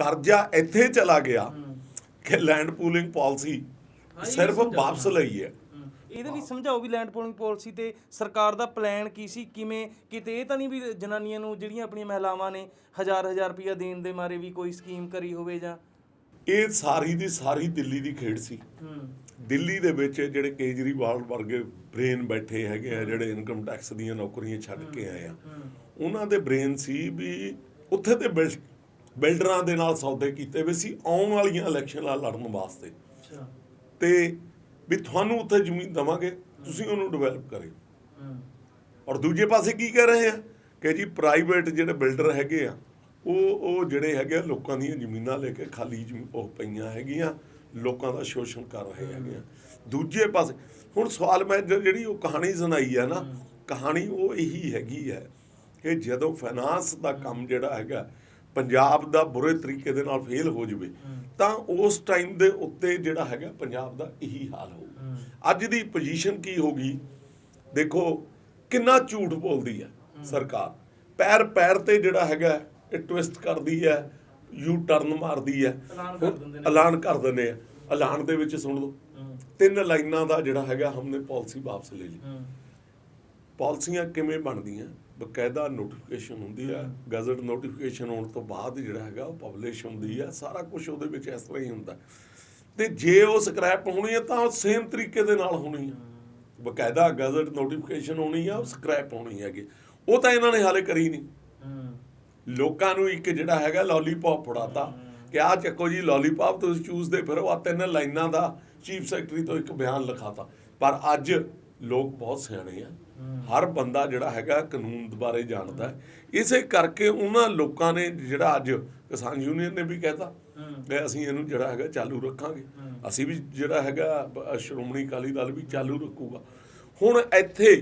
ਕਰਜ਼ਾ ਇੱਥੇ ਚਲਾ ਗਿਆ ਕਿ ਲੈਂਡ ਪੂਲਿੰਗ ਪਾਲਿਸੀ ਸਿਰਫ। ਵਾਪਸ ਲਈ ਹੈ। ਇਹਦੇ ਵੀ ਸਮਝਾਓ ਵੀ ਲੈਂਡ ਪੂਲਿੰਗ ਪਾਲਿਸੀ ਤੇ ਸਰਕਾਰ ਦਾ ਪਲਾਨ ਕੀ ਸੀ ਕਿਵੇਂ ਕਿਤੇ ਇਹ ਤਾਂ ਨਹੀਂ ਵੀ ਜਨਾਨੀਆਂ ਨੂੰ ਜਿਹੜੀਆਂ ਆਪਣੀਆਂ ਮਹਿਲਾਵਾਂ ਨੇ ਹਜ਼ਾਰ ਹਜ਼ਾਰ ਰੁਪਇਆ ਦੇਣ ਦੇ ਮਾਰੇ ਵੀ ਕੋਈ ਸਕੀਮ ਕਰੀ ਹੋਵੇ ਜਾਂ ਇਹ ਸਾਰੀ ਦੀ ਸਾਰੀ ਦਿੱਲੀ ਦੀ ਖੇਡ ਸੀ। ਦਿੱਲੀ ਦੇ ਵਿੱਚ ਜਿਹੜੇ ਕੇਜਰੀਵਾਲ ਵਰਗੇ ਬ੍ਰੇਨ ਬੈਠੇ ਹੈਗੇ ਆ ਜਿਹੜੇ ਇਨਕਮ ਟੈਕਸ ਦੀਆਂ ਨੌਕਰੀਆਂ ਛੱਡ ਕੇ ਆਏ ਆ ਉਹਨਾਂ ਦੇ ਬ੍ਰੇਨ ਸੀ ਵੀ ਉੱਥੇ ਬਿਲ- ਬਿਲਡਰਾਂ ਦੇ ਨਾਲ ਸੌਦੇ ਕੀਤੇ ਵੀ ਸੀ ਆਉਣ ਵਾਲੀਆਂ ਇਲੈਕਸ਼ਨਾਂ ਲੜਨ ਵਾਸਤੇ। ਅੱਛਾ। ਤੇ ਵੀ ਤੁਹਾਨੂੰ ਉੱਥੇ ਜ਼ਮੀਨ ਦਵਾਂਗੇ ਤੁਸੀਂ ਉਹਨੂੰ ਡਿਵੈਲਪ ਕਰਿਓ। ਔਰ ਦੂਜੇ ਪਾਸੇ ਕੀ ਕਹਿ ਰਹੇ ਆ? ਕਿ ਜੀ ਪ੍ਰਾਈਵੇਟ ਜਿਹੜੇ ਬਿਲਡਰ ਹੈਗੇ ਆ ਉਹ ਉਹ ਜਿਹੜੇ ਹੈਗੇ ਆ ਲੋਕਾਂ ਦੀਆਂ ਜ਼ਮੀਨਾਂ ਲੈ ਕੇ ਖਾਲੀ ਉਹ ਪਈਆਂ ਹੈਗੀਆਂ ਲੋਕਾਂ ਦਾ ਸ਼ੋਸ਼ਣ ਕਰ ਰਹੇ ਹੈਗੇ ਆ। ਦੂਜੇ ਪਾਸੇ ਹੁਣ ਸਵਾਲ ਮੈਂ ਜਿਹੜੀ ਉਹ ਕਹਾਣੀ ਸੁਣਾਈ ਆ ਨਾ ਕਹਾਣੀ ਉਹ ਇਹੀ ਹੈਗੀ ਹੈ ਕਿ ਜਦੋਂ ਫਾਈਨਾਂਸ ਦਾ ਕੰਮ ਜਿਹੜਾ ਹੈਗਾ ਪੰਜਾਬ ਦਾ ਬੁਰੇ ਤਰੀਕੇ ਦੇ ਨਾਲ ਫੇਲ ਹੋ ਜਵੇ ਤਾਂ ਉਸ ਟਾਈਮ ਦੇ ਉੱਤੇ ਜਿਹੜਾ ਹੈਗਾ ਪੰਜਾਬ ਦਾ ਇਹੀ ਹਾਲ ਹੋਊ। ਅੱਜ ਦੀ ਪੋਜੀਸ਼ਨ ਕੀ ਹੋ ਗਈ? ਦੇਖੋ ਕਿੰਨਾ ਝੂਠ ਬੋਲਦੀ ਹੈ ਸਰਕਾਰ। ਪੈਰ ਪੈਰ ਤੇ ਜਿਹੜਾ ਹੈਗਾ ਇਹ ਟਵਿਸਟ ਕਰਦੀ ਹੈ ਯੂ ਟਰਨ ਮਾਰਦੀ ਹੈ। ਐਲਾਨ ਕਰ ਦਿੰਦੇ ਆ। ਐਲਾਨ ਦੇ ਵਿੱਚ ਸੁਣ ਲਓ। ਤਿੰਨ ਲਾਈਨਾਂ ਦਾ ਜਿਹੜਾ ਹੈਗਾ ਹਮਨੇ ਪਾਲਿਸੀ ਵਾਪਸ ਲੈ ਲਈ। ਪਾਲਿਸੀਆਂ ਕਿਵੇਂ ਬਣਦੀਆਂ? ਬਕਾਇਦਾ ਨੋਟੀਫਿਕੇਸ਼ਨ ਹੁੰਦੀ ਹੈ ਗਜ਼ਟ ਨੋਟੀਫਿਕੇਸ਼ਨ ਹੋਣ ਤੋਂ ਬਾਅਦ ਜਿਹੜਾ ਹੈਗਾ ਉਹ ਪਬਲਿਸ਼ ਹੁੰਦੀ ਹੈ ਸਾਰਾ ਕੁਝ ਉਹਦੇ ਵਿੱਚ ਇਸ ਤਰ੍ਹਾਂ ਹੀ ਹੁੰਦਾ। ਤੇ ਜੇ ਉਹ ਸਕ੍ਰੈਪ ਹੋਣੀ ਹੈ ਤਾਂ ਸੇਮ ਤਰੀਕੇ ਦੇ ਨਾਲ ਹੋਣੀ ਹੈ। ਬਕਾਇਦਾ ਗਜ਼ਟ ਨੋਟੀਫਿਕੇਸ਼ਨ ਹੋਣੀ ਹੈ ਉਹ ਸਕ੍ਰੈਪ ਹੋਣੀ ਹੈਗੀ। ਉਹ ਤਾਂ ਇਹਨਾਂ ਨੇ ਹਾਲੇ ਕਰੀ ਨਹੀਂ। ਲੋਕਾਂ ਨੂੰ ਇੱਕ ਜਿਹੜਾ ਹੈਗਾ ਲੋਲੀਪੌਪ ਫੜਾਤਾ ਕਿ ਆਹ ਚੱਕੋ ਜੀ ਲੋਲੀਪੌਪ ਤੁਸੀਂ ਚੂਸਦੇ ਫਿਰੋ ਆ ਤਿੰਨ ਲਾਈਨਾਂ ਦਾ ਚੀਫ ਸੈਕਟਰੀ ਤੋਂ ਇੱਕ ਬਿਆਨ ਲਿਖਾਤਾ। ਪਰ ਅੱਜ ਲੋਕ ਬਹੁਤ ਸਿਆਣੇ ਆ। ਹਰ ਬੰਦਾ ਜਿਹੜਾ ਹੈਗਾ ਕਾਨੂੰਨ ਬਾਰੇ ਜਾਣਦਾ ਇਸੇ ਕਰਕੇ ਉਹਨਾਂ ਲੋਕਾਂ ਨੇ ਜਿਹੜਾ ਅੱਜ ਕਿਸਾਨ ਯੂਨੀਅਨ ਨੇ ਵੀ ਕਹਿਤਾ ਕਿ ਅਸੀਂ ਇਹਨੂੰ ਜਿਹੜਾ ਹੈਗਾ ਚਾਲੂ ਰੱਖਾਂਗੇ। ਅਸੀਂ ਵੀ ਜਿਹੜਾ ਹੈਗਾ ਸ਼੍ਰੋਮਣੀ ਅਕਾਲੀ ਦਲ ਵੀ ਚਾਲੂ ਰੱਖੂਗਾ। ਹੁਣ ਇੱਥੇ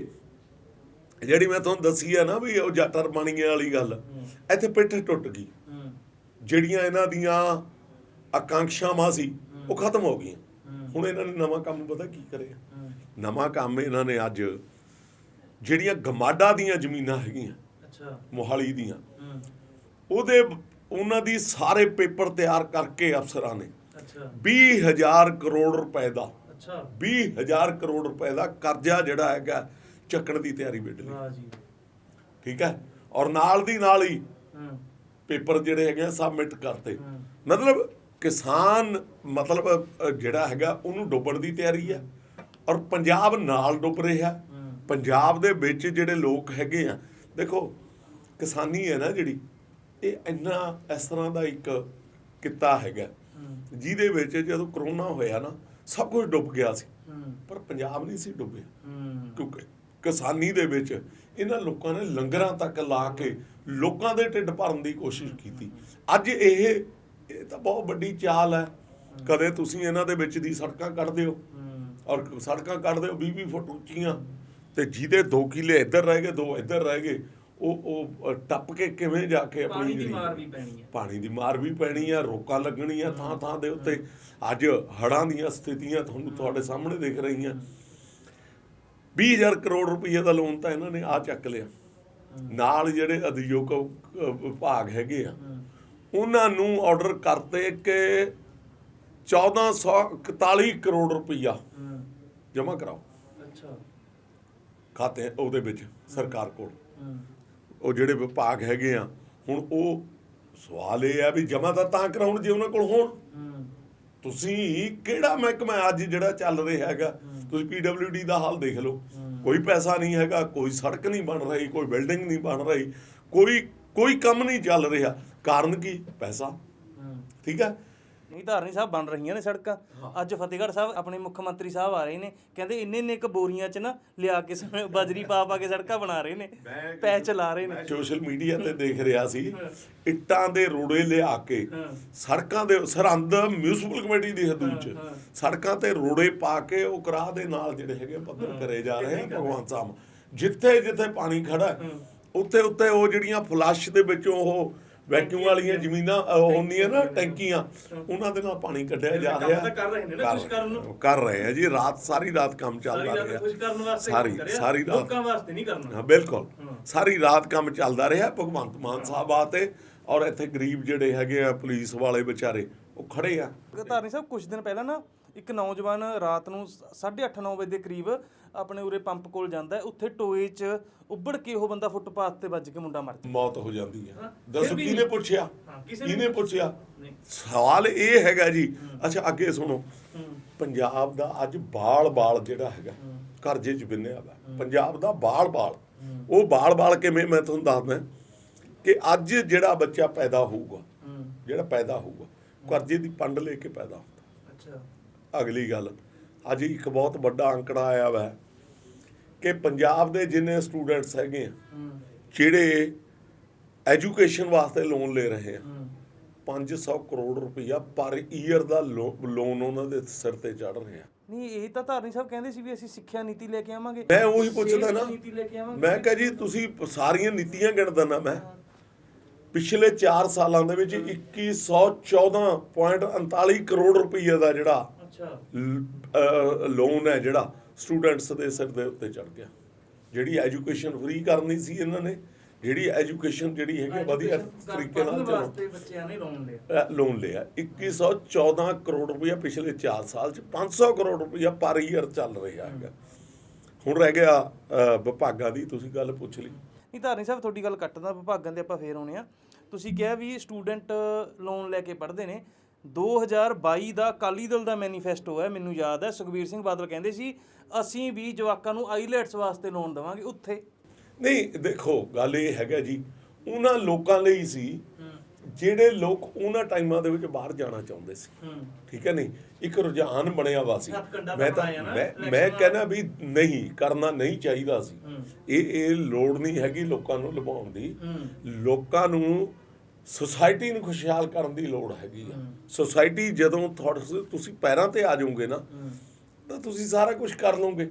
ਜਿਹੜੀ ਮੈਂ ਤੁਹਾਨੂੰ ਦੱਸੀ ਆ ਨਾ ਵੀ ਉਹ ਜੱਟ ਰਬਾਣੀਏ ਵਾਲੀ ਗੱਲ ਇੱਥੇ ਪਿੱਠ ਟੁੱਟ ਗਈ। ਜਿਹੜੀਆਂ ਇਹਨਾਂ ਦੀਆਂ ਆਕਾਂਖਸ਼ਾਵਾਂ ਸੀ ਉਹ ਖਤਮ ਹੋ ਗਈਆਂ। ਹੁਣ ਇਹਨਾਂ ਨੇ ਨਵਾਂ ਕੰਮ ਪਤਾ ਕੀ ਕਰਿਆ ਨਵਾਂ ਕੰਮ ਇਹਨਾਂ ਨੇ ਅੱਜ ਜਿਹੜੀਆਂ ਗਮਾਡਾ ਦੀਆਂ ਜ਼ਮੀਨਾਂ ਹੈਗੀਆਂ ਅੱਛਾ। ਮੋਹਾਲੀ ਦੀਆਂ ਉਹਦੇ ਉਹਨਾਂ ਦੀ ਸਾਰੇ ਪੇਪਰ ਤਿਆਰ ਕਰਕੇ ਅਫਸਰਾਂ ਨੇ ਅੱਛਾ। 20000 ਕਰੋੜ ਰੁਪਏ ਦਾ ਅੱਛਾ। 20000 ਕਰੋੜ ਰੁਪਏ ਦਾ ਕਰਜ਼ਾ ਜਿਹੜਾ ਹੈਗਾ ਚੱਕਣ ਦੀ ਤਿਆਰੀ ਵਿੱਢ ਲਈ ਵਾਹ ਜੀ। ਠੀਕ ਹੈ? ਔਰ ਨਾਲ ਦੀ ਨਾਲ ਹੀ ਪੇਪਰ ਜਿਹੜੇ ਹੈਗੇ ਸਬਮਿਟ ਕਰਤੇ। ਮਤਲਬ ਕਿਸਾਨ ਮਤਲਬ ਜਿਹੜਾ ਹੈਗਾ, ਉਹਨੂੰ ਡੁੱਬਣ ਦੀ ਤਿਆਰੀ ਹੈ ਔਰ ਪੰਜਾਬ ਨਾਲ ਡੁੱਬ ਰਿਹਾ। ਪੰਜਾਬ ਦੇ ਵਿੱਚ ਜਿਹੜੇ ਲੋਕ ਹੈਗੇ ਆ, ਦੇਖੋ, ਕਿਸਾਨੀ ਹੈ ਨਾ ਜਿਹੜੀ, ਇਹ ਇੰਨਾ ਇਸ ਤਰ੍ਹਾਂ ਦਾ ਇੱਕ ਕਿੱਤਾ ਹੈਗਾ। ਜਿਹਦੇ ਵਿੱਚ ਜਦੋਂ ਕਰੋਨਾ ਹੋਇਆ ਨਾ, ਸਭ ਕੁਝ ਡੁੱਬ ਗਿਆ ਸੀ। ਪਰ ਪੰਜਾਬ ਨਹੀਂ ਸੀ ਡੁੱਬਿਆ। ਕਿਉਂਕਿ ਕਿਸਾਨੀ ਦੇ ਵਿੱਚ ਇਹਨਾਂ ਲੋਕਾਂ ਨੇ ਲੰਗਰਾਂ ਤੱਕ ਲਾ ਕੇ ਲੋਕਾਂ ਦੇ ਢਿੱਡ ਭਰਨ ਦੀ ਕੋਸ਼ਿਸ਼ ਕੀਤੀ। ਅੱਜ ਇਹ ਇਹ ਤਾਂ ਬਹੁਤ ਵੱਡੀ ਚਾਲ ਹੈ। ਕਦੇ ਤੁਸੀਂ ਇਹਨਾਂ ਦੇ ਵਿੱਚ ਦੀ ਸੜਕਾਂ ਕੱਢ ਦਿਓ। ਹੂੰ। ਔਰ ਸੜਕਾਂ ਕੱਢ ਦਿਓ 20 20 ਫੁੱਟ ਉੱਚੀਆਂ। ਤੇ ਜਿਹਦੇ 2 ਕਿੱਲੇ ਇੱਧਰ ਰਹਿ ਗਏ ਦੋ ਇੱਧਰ ਰਹਿ ਗਏ ਉਹ ਉਹ ਟੱਪ ਕੇ ਕਿਵੇਂ ਜਾ ਕੇ ਆਪਣੀ ਪਾਣੀ ਦੀ ਮਾਰ ਵੀ ਪੈਣੀ ਹੈ। ਪਾਣੀ ਦੀ ਮਾਰ ਵੀ ਪੈਣੀ ਆ ਰੋਕਾਂ ਲੱਗਣੀਆਂ ਥਾਂ ਥਾਂ ਦੇ ਉੱਤੇ। ਅੱਜ ਹੜਾਂ ਦੀਆਂ ਸਥਿਤੀਆਂ ਤੁਹਾਨੂੰ ਤੁਹਾਡੇ ਸਾਹਮਣੇ ਦਿਖ ਰਹੀਆਂ। 20000 ਕਰੋੜ ਰੁਪਏ ਦਾ ਲੋਨ ਤਾਂ ਇਹਨਾਂ ਨੇ ਆ ਚੱਕ ਲਿਆ। ਨਾਲ ਜਿਹੜੇ ਉਦਯੋਗ ਵਿਭਾਗ ਹੈਗੇ ਆ। ਉਹਨਾਂ ਨੂੰ ਆਰਡਰ ਕਰਤੇ ਕਿ 1441 ਕਰੋੜ ਰੁਪਈਆ ਹੂੰ। ਜਮ੍ਹਾਂ ਕਰਾਓ। ਅੱਛਾ। ਖਾਤੇ ਉਹਦੇ ਵਿੱਚ ਸਰਕਾਰ ਕੋਲ। ਉਹ ਜਿਹੜੇ ਵਿਭਾਗ ਹੈਗੇ ਆ ਹੁਣ ਉਹ ਸਵਾਲ ਇਹ ਆ ਵੀ ਜਮਾ ਤਾਂ ਤਾਂ ਕਰਾਉਣ ਜੇ ਉਹਨਾਂ ਕੋਲ ਹੋਣ। ਤੁਸੀਂ ਕਿਹੜਾ ਮਹਿਕਮਾ ਅੱਜ ਜਿਹੜਾ ਚੱਲ ਰਿਹਾ ਹੈਗਾ? ਤੁਸੀਂ ਪੀਡਬਲਯੂਡੀ ਦਾ ਹਾਲ ਦੇਖ ਲਓ। ਕੋਈ ਪੈਸਾ ਨਹੀਂ ਹੈਗਾ ਕੋਈ ਸੜਕ ਨਹੀਂ ਬਣ ਰਹੀ ਕੋਈ ਬਿਲਡਿੰਗ ਨਹੀਂ ਬਣ ਰਹੀ ਕੋਈ ਕੋਈ ਕੰਮ ਨਹੀਂ ਚੱਲ ਰਿਹਾ। ਕਾਰਨ ਕੀ? ਪੈਸਾ। ਹੂੰ। ਠੀਕ ਹੈ ਨਹੀਂ ਧਾਰਨੀ ਸਾਹਿਬ ਬਣ ਰਹੀਆਂ ਨੇ ਸੜਕਾਂ। ਅੱਜ ਫਤਿਹਗੜ੍ਹ ਸਾਹਿਬ ਆਪਣੇ ਮੁੱਖ ਮੰਤਰੀ ਸਾਹਿਬ ਆ ਰਹੇ ਨੇ। ਕਹਿੰਦੇ ਇੰਨੇ ਇੰਨੇ ਕ ਬੋਰੀਆਂ ਚ ਨਾ ਲਿਆ ਕੇ ਬਜਰੀ ਪਾ ਪਾ ਕੇ ਸੜਕਾਂ ਬਣਾ ਰਹੇ ਨੇ। ਪੈਚ ਚਲਾ ਰਹੇ ਨੇ। ਸੋਸ਼ਲ ਮੀਡੀਆ ਤੇ ਦੇਖ ਰਿਹਾ ਸੀ ਇੱਟਾਂ ਦੇ ਰੋੜੇ ਲਿਆ ਕੇ ਸੜਕਾਂ ਦੇ ਸਰਹੰਦ ਮਿਊਨਿਸਪਲ ਕਮੇਟੀ ਦੀ ਹਦੂਦ ਚ ਸੜਕਾਂ ਤੇ ਰੋੜੇ ਪਾ ਕੇ ਉਹ ਕਰਾ ਦੇ ਨਾਲ ਜਿਹੜੇ ਹੈਗੇ ਪੱਧਰ ਕਰੇ ਜਾ ਰਹੇ ਆ ਭਗਵਾਨ ਸਾਹਿਬ। ਜਿੱਥੇ ਜਿੱਥੇ ਪਾਣੀ ਖੜਾ ਉੱਥੇ ਉੱਤੇ ਉਹ ਜਿਹੜੀਆਂ ਫਲੱਸ਼ ਦੇ ਵਿੱਚੋਂ ਉਹ ਵੈਕਿਊਮ ਵਾਲੀਆਂ ਜ਼ਮੀਨਾਂ ਉਹ ਹੁੰਦੀਆਂ ਨਾ ਟੈਂਕੀਆਂ ਉਹਨਾਂ ਦੇ ਨਾਲ ਪਾਣੀ ਕੱਢਿਆ ਜਾ ਕੰਮ ਰਿਹਾ। ਤਾਂ ਕਰ ਰਹੇ ਨੇ ਨਾ, ਕੁਛ ਕਰਨ ਨੂੰ। ਕਰ ਰਹੇ ਆ ਜੀ ਰਾਤ ਸਾਰੀ ਰਾਤ ਕੰਮ ਸਾਰੀ ਚੱਲਦਾ ਰਾਤ ਰਿਹਾ ਕੁਝ ਕਰਨ ਵਾਸਤੇ ਸਾਰੀ ਸਾਰੀ ਰਾਤ। ਲੋਕਾਂ ਵਾਸਤੇ ਨਹੀਂ ਕਰਨਾ। ਹਾਂ ਬਿਲਕੁਲ। ਸਾਰੀ ਰਾਤ ਕੰਮ ਚੱਲਦਾ ਰਿਹਾ ਭਗਵੰਤ ਮਾਨ ਸਾਹਿਬ ਆਤੇ ਔਰ ਇੱਥੇ ਗਰੀਬ ਜਿਹੜੇ ਹੈਗੇ ਆ ਪੁਲਿਸ ਵਾਲੇ ਵਿਚਾਰੇ ਉਹ ਖੜੇ ਆ। ਧਾਰਨੀ ਸਾਹਿਬ ਕੁਝ ਦਿਨ ਪਹਿਲਾਂ ਨਾ ਇੱਕ ਨੌਜਵਾਨ ਰਾਤ ਨੂੰ 8:30 9 ਵਜੇ ਦੇ ਕਰੀਬ ਆਪਣੇ ਉਰੇ ਪੰਪ ਕੋਲ ਜਾਂਦਾ ਹੈ। ਉੱਥੇ ਟੋਏ 'ਚ ਉੱਬੜ ਕੇ ਉਹ ਬੰਦਾ ਫੁੱਟਪਾਥ ਤੇ ਵੱਜ ਕੇ ਮੁੰਡਾ ਮਰ ਜਾਂਦਾ। ਮੌਤ ਹੋ ਜਾਂਦੀ ਹੈ। ਦੱਸੋ ਕਿਹਨੇ। ਪੁੱਛਿਆ? ਹਾਂ, ਕਿਸੇ ਨੇ ਕਿਹਨੇ ਪੁੱਛਿਆ। ਨਹੀਂ। ਸਵਾਲ ਇਹ ਹੈਗਾ ਜੀ। ਅੱਛਾ ਅੱਗੇ ਸੁਣੋ। ਪੰਜਾਬ ਦਾ ਅੱਜ ਬਾਲ-ਬਾਲ ਜਿਹੜਾ ਹੈਗਾ ਕਰਜ਼ੇ 'ਚ ਬਿੰਨਿਆ ਵਾ। ਪੰਜਾਬ ਦਾ ਬਾਲ-ਬਾਲ। ਉਹ ਬਾਲ-ਬਾਲ ਕਿਵੇਂ? ਮੈਂ ਤੁਹਾਨੂੰ ਦੱਸਦਾ ਕਿ ਅੱਜ ਜਿਹੜਾ ਬੱਚਾ ਪੈਦਾ ਹੋਊਗਾ ਜਿਹੜਾ ਪੈਦਾ ਹੋਊਗਾ ਕਰਜ਼ੇ ਦੀ ਪੰਡ ਲੈ ਕੇ ਪੈਦਾ ਹੁੰਦਾ। ਅੱਛਾ। ਅਗਲੀ ਗੱਲ। ਅੱਜ ਇੱਕ ਬਹੁਤ ਵੱਡਾ ਅੰਕੜਾ ਆਇਆ ਵਾ ਕਿ ਪੰਜਾਬ ਦੇ ਜਿੰਨੇ ਸਟੂਡੈਂਟਸ ਹੈਗੇ ਆ ਜਿਹੜੇ ਐਜੂਕੇਸ਼ਨ ਵਾਸਤੇ ਲੋਨ ਲੈ ਰਹੇ ਆ ਹੂੰ 500 ਕਰੋੜ ਰੁਪਈਆ ਪਰ ਈਅਰ ਦਾ ਲੋਨ ਉਹਨਾਂ ਦੇ ਸਿਰ ਤੇ ਚੜ ਰਿਹਾ ਨਹੀਂ ਇਹ ਤਾਂ ਧਾਰਨੀ ਸਾਹਿਬ ਕਹਿੰਦੇ ਸੀ ਵੀ ਅਸੀਂ ਸਿੱਖਿਆ ਨੀਤੀ ਲੈ ਕੇ ਆਵਾਂਗੇ। ਮੈਂ ਉਹੀ ਪੁੱਛਦਾ ਨਾ ਮੈਂ ਕਹਾਂ ਜੀ ਤੁਸੀਂ ਸਾਰੀਆਂ ਨੀਤੀਆਂ ਗਿਣਦਾ ਨਾ ਮੈਂ। ਪਿਛਲੇ 4 ਸਾਲਾਂ ਦੇ ਵਿੱਚ 2114.39 ਕਰੋੜ ਰੁਪਈਆ ਦਾ ਜਿਹੜਾ ਲੋਨ ਹੈ ਜਿਹੜਾ ਸਟੂਡੈਂਟਸ ਦੇ ਸਿਰ ਦੇ ਉੱਤੇ ਚੜ ਗਿਆ। ਜਿਹੜੀ ਐਜੂਕੇਸ਼ਨ ਫ੍ਰੀ ਕਰਨੀ ਸੀ ਇਹਨਾਂ ਨੇ ਜਿਹੜੀ ਐਜੂਕੇਸ਼ਨ ਜਿਹੜੀ ਹੈਗੀ ਵਧੀਆ ਤਰੀਕੇ ਨਾਲ ਪੜ੍ਹਨ ਚਲੋ। ਵਾਸਤੇ ਬੱਚਿਆਂ ਨੇ ਲੋਨ ਲਿਆ। ਲੋਨ ਲਿਆ। 2114 ਕਰੋੜ ਰੁਪਇਆ ਪਿਛਲੇ 4 ਸਾਲ ਚ 500 ਕਰੋੜ ਰੁਪਇਆ ਪਰ ਈਅਰ ਚੱਲ ਰਿਹਾ ਹੈਗਾ। ਹੁਣ ਰਹਿ ਗਿਆ ਵਿਭਾਗਾਂ ਦੀ ਤੁਸੀਂ ਗੱਲ ਪੁੱਛ ਲਈ। ਨਹੀਂ ਧਾਰਨੀ ਸਾਹਿਬ ਤੁਹਾਡੀ ਗੱਲ ਕੱਟਦਾ ਵਿਭਾਗਾਂ ਦੇ ਆਪਾਂ ਫੇਰ ਆਉਣੇ ਆ। ਤੁਸੀਂ ਕਿਹਾ ਵੀ ਸਟੂਡੈਂਟ ਲੋਨ ਲੈ ਕੇ ਪੜ੍ਹਦੇ ਨੇ। 2022 ਦਾ ਅਕਾਲੀ ਦਲ ਦਾ ਮੈਨੀਫੈਸਟੋ ਹੈ ਮੈਨੂੰ ਯਾਦ ਹੈ। ਸੁਖਬੀਰ ਸਿੰਘ ਬਾਦਲ ਕਹਿੰਦੇ ਸੀ ਅਸੀਂ ਵੀ ਜਵਾਕਾਂ ਨੂੰ ਆਈਲੈਟਸ ਵਾਸਤੇ ਲੋਨ ਦੇਵਾਂਗੇ ਉੱਥੇ। ਨਹੀਂ ਦੇਖੋ ਗੱਲ ਇਹ ਹੈਗਾ ਜੀ ਉਹਨਾਂ ਲੋਕਾਂ ਲਈ ਸੀ ਜਿਹੜੇ ਲੋਕ ਉਹਨਾਂ ਟਾਈਮਾਂ ਦੇ ਵਿੱਚ ਬਾਹਰ ਜਾਣਾ ਚਾਹੁੰਦੇ ਸੀ। ਠੀਕ ਹੈ ਨਹੀਂ? ਇੱਕ ਰੁਝਾਨ ਬਣਿਆ ਵਾ ਸੀ। ਮੈਂ ਤਾਂ ਮੈਂ ਮੈਂ। ਕਹਿੰਦਾ ਵੀ ਨਹੀਂ ਕਰਨਾ ਨਹੀਂ ਚਾਹੀਦਾ ਸੀ। ਇਹ ਇਹ ਲੋੜ ਨਹੀਂ ਹੈਗੀ ਲੋਕਾਂ ਨੂੰ ਲੁਭਾਉਣ ਦੀ। ਲੋਕਾਂ ਨੂੰ ਸੁਸਾਇਟੀ ਨੂੰ ਖੁਸ਼ਹਾਲ ਕਰਨ ਦੀ ਲੋੜ ਹੈਗੀ ਆ। ਸੁਸਾਇਟੀ ਜਦੋਂ ਤੁਹਾਡੇ ਤੁਸੀਂ ਪੈਰਾਂ ਤੇ ਆ ਜਾਓਗੇ ਨਾ ਤਾਂ ਤੁਸੀਂ ਸਾਰਾ ਕੁਝ ਕਰ ਲਓਗੇ।